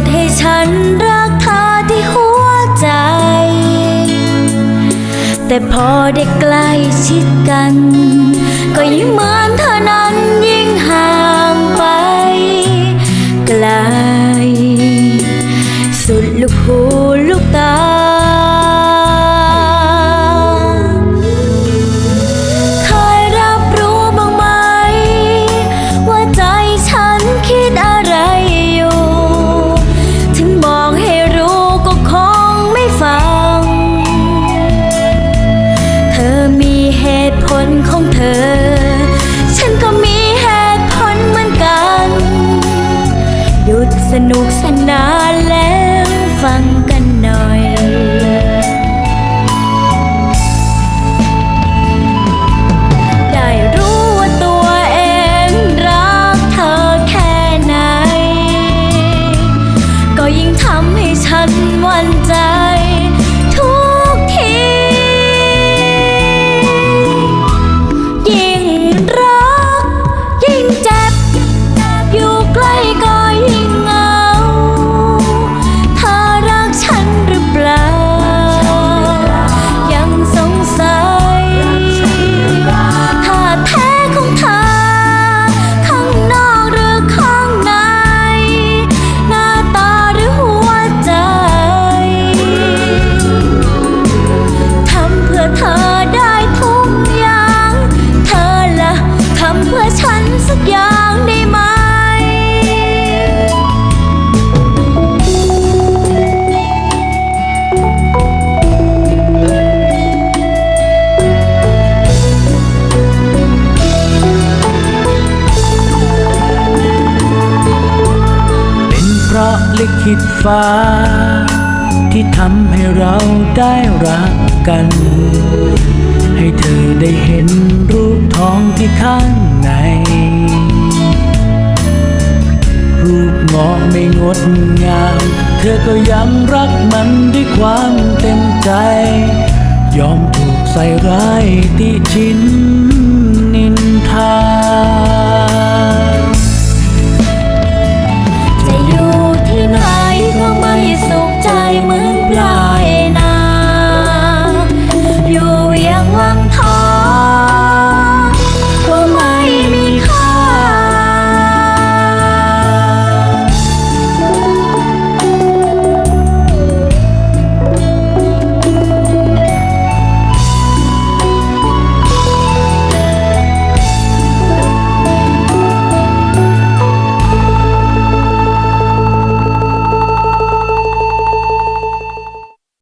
ดให้ฉันรักเธอที่หัวใจ แต่พอได้ใกล้ชิดกัน ก็ยิ่งเหมือนเธอนั้นยิ่งห่าง ให้ฉันวันใจิตฟ้า ที่ทำให้เราได้รักกัน ให้เธอได้เห็นรูปท้องที่ข้างใน รูปงอกไม่งดงาม เธอก็ย้ำรักมันด้วยความเต็มใจ ยอมถูกใส่ร้ายที่ชิ้น